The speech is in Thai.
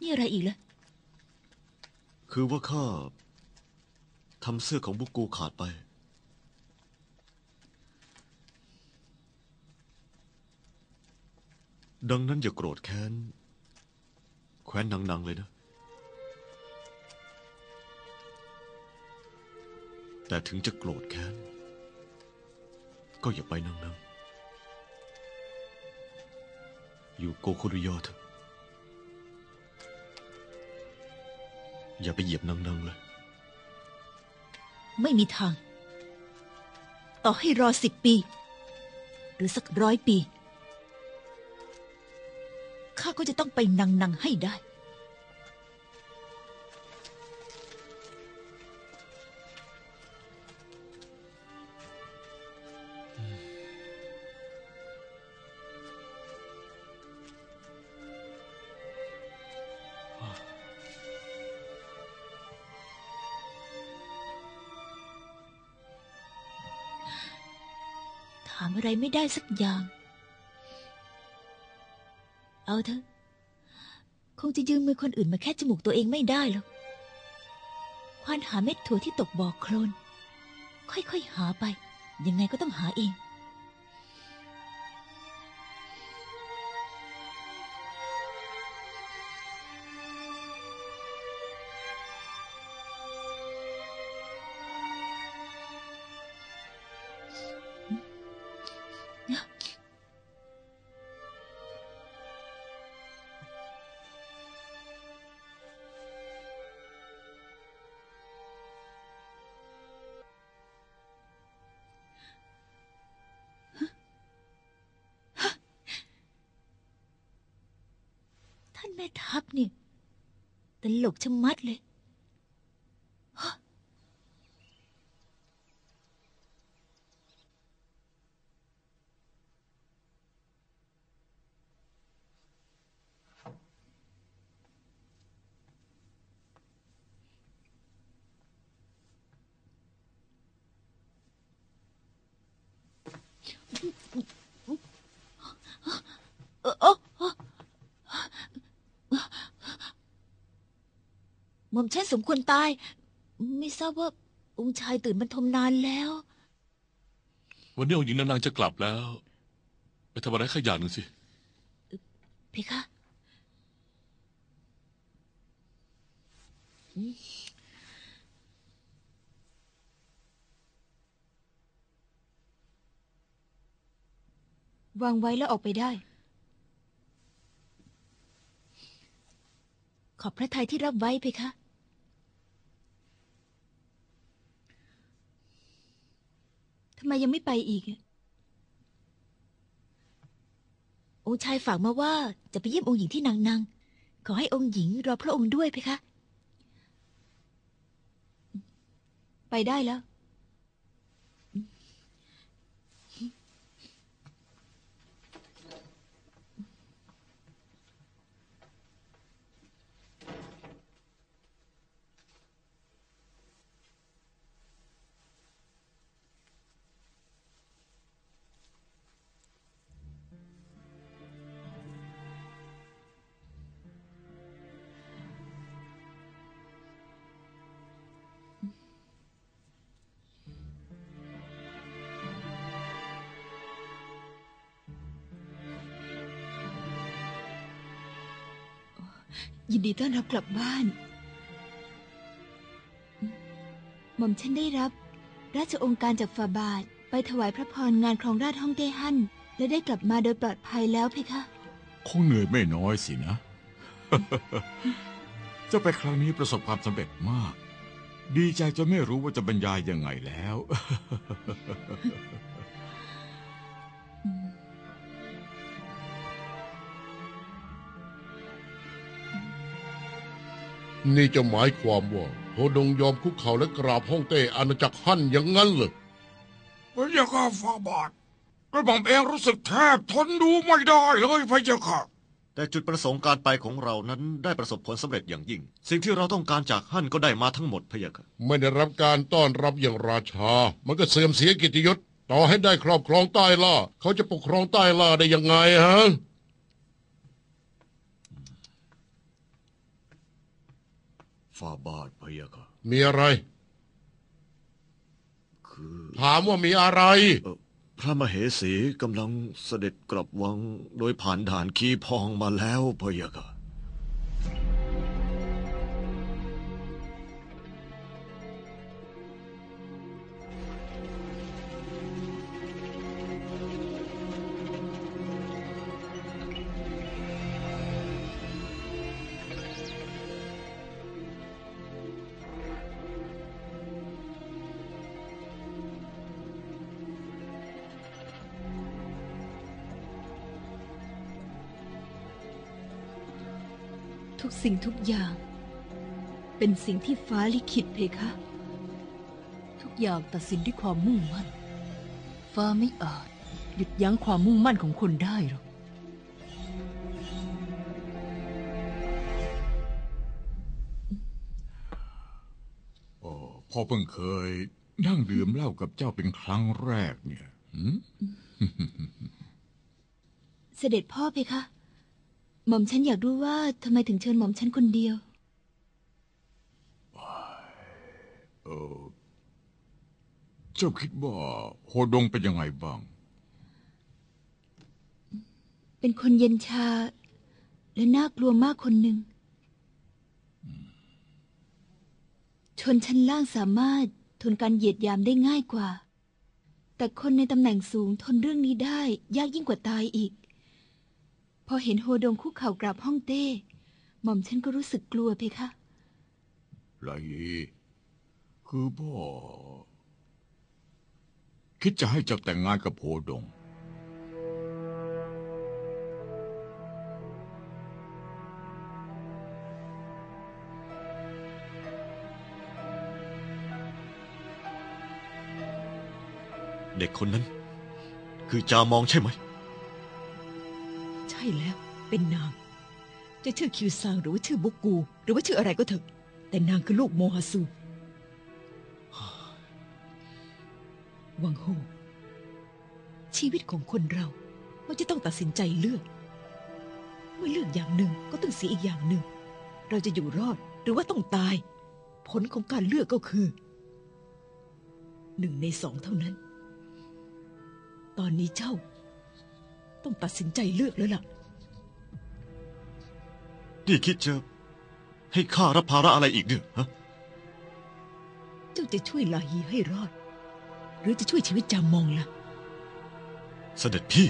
นี่อะไรอีกล่ะ คือว่าข้าทำเสื้อของบุกกูขาดไป ดังนั้นอย่าโกรธแค้น แคว้นนังๆเลยนะ แต่ถึงจะโกรธแค้น ก็อย่าไปนังๆอยู่โกคุริยอเถอะ อย่าไปเหยียบนังๆเลย ไม่มีทาง ต่อให้รอสิบปี หรือสักร้อยปี ข้าก็จะต้องไปนังๆให้ได้ามอะไรไม่ได้สักอย่าง เอาเถอะ คงจะยืมมือคนอื่นมาแค่จมูกตัวเองไม่ได้หรอกควานหาเม็ดถั่วที่ตกบ่อโคลน ค่อยๆหาไป ยังไงก็ต้องหาเอง ม่ทัพเนี่ยตลกชะมัดเลย เออเออเออ หม่อมฉันสมควรตาย ไม่ทราบว่าองค์ชายตื่นบรรทมนานแล้ว วันนี้องค์หญิงนางๆจะกลับแล้ว ไปทำอะไรข้าอย่างหนึ่งสิเพคะอืมวางไว้แล้วออกไปได้ ขอบพระทัยที่รับไว้เพคะ ทำ ไมยังไม่ไปอีกอะองค์ชายฝากมาว่าจะไปเยี่ยมองค์หญิงที่นางนางขอให้องค์หญิงรอพระองค์ด้วยเพคะ ไปได้แล้ว ยินดีต้อนรับกลับบ้าน หม่อมฉันได้รับ ราชองค์การจากฝ่าบาท ไปถวายพระพรงานครองราชย์ฮ่องเต้ฮั่นและได้กลับมาโดยปลอดภัยแล้วเพคะ คงเหนื่อยไม่น้อยสินะจ้าไปครั้งนี้ประสบความสำเร็จมาก ดีใจจนไม่รู้ว่าจะบรรยายยังไงแล้ว นี่จะหมายความว่าโฮดงยอมคุกเข่าและกราบฮ่องเต้อาณาจักรฮั่นอย่างนั้นเหรอพระเจ้าค่ะฟาบาทกระหม่อมเองรู้สึกแทบทนดูไม่ได้เลยพระเจ้าค่ะ แต่จุดประสงค์การไปของเรานั้นได้ประสบผลสำเร็จอย่างยิ่ง สิ่งที่เราต้องการจากฮั่นก็ได้มาทั้งหมดพะยะค่ะไม่ได้รับการต้อนรับอย่างราชา มันก็เสื่อมเสียกิตยศต่อให้ได้ครอบครองใต้ล่าเขาจะปกครองใต้ล่าได้ยังไงฮะ ฟาบาทพะยะค่ะ มีอะไร คือถามว่ามีอะไร เอ่อพระมเหสีกำลังเสด็จกลับวังโดยผ่านด่านคีพองมาแล้วพะยะค่ะ ทุกสิ่งทุกอย่าง เป็นสิ่งที่ฟ้าลิขิตเพคะ ทุกอย่างตัดสินด้วยความมุ่งมั่น ฟ้าไม่อาจหยุดยั้งความมุ่งมั่นของคนได้หรอกโอ้พ่อเพิ่งเคยนั่งดื่มเหล้ากับเจ้าเป็นครั้งแรกเนี่ยหืมเสด็จพ่อเพคะ หม่อมฉันอยากรู้ว่าทำไมถึงเชิญหม่อมฉันคนเดียว เออเจ้าคิดว่าโฮดงเป็นยังไงบ้าง เป็นคนเย็นชา และน่ากลัวมากคนหนึ่ง ชนชั้นล่างสามารถทนการเหยียดหยามได้ง่ายกว่า แต่คนในตำแหน่งสูงทนเรื่องนี้ได้ยากยิ่งกว่าตายอีก พอเห็นโฮดงคุกเข่ากราบห้องเต้หม่อมฉันก็รู้สึกกลัวเพคะไรคือพ่อ คิดจะให้เจ้าแต่งงานกับโฮดง เด็กคนนั้น คือจามองใช่ไหมใช่แล้ว เป็นนาง จะชื่อคิวซางหรือว่าชื่อบุกกู หรือว่าชื่ออะไรก็เถอะ แต่นางคือลูกโมฮาซูวังโฮชีวิตของคนเรา มันจะต้องตัดสินใจเลือก เมื่อเลือกอย่างหนึ่งก็ต้องเสียอีกอย่างหนึ่ง เราจะอยู่รอดหรือว่าต้องตาย ผลของการเลือกก็คือหนึ่งในสองเท่านั้น ตอนนี้เจ้า ต้องตัดสินใจเลือกแล้วล่ะ นี่คิดจะให้ข้ารับภาระอะไรอีกเนี่ยฮะ เจ้าจะช่วยลาฮีให้รอด หรือจะช่วยชีวิตจามองล่ะ เสด็จพี่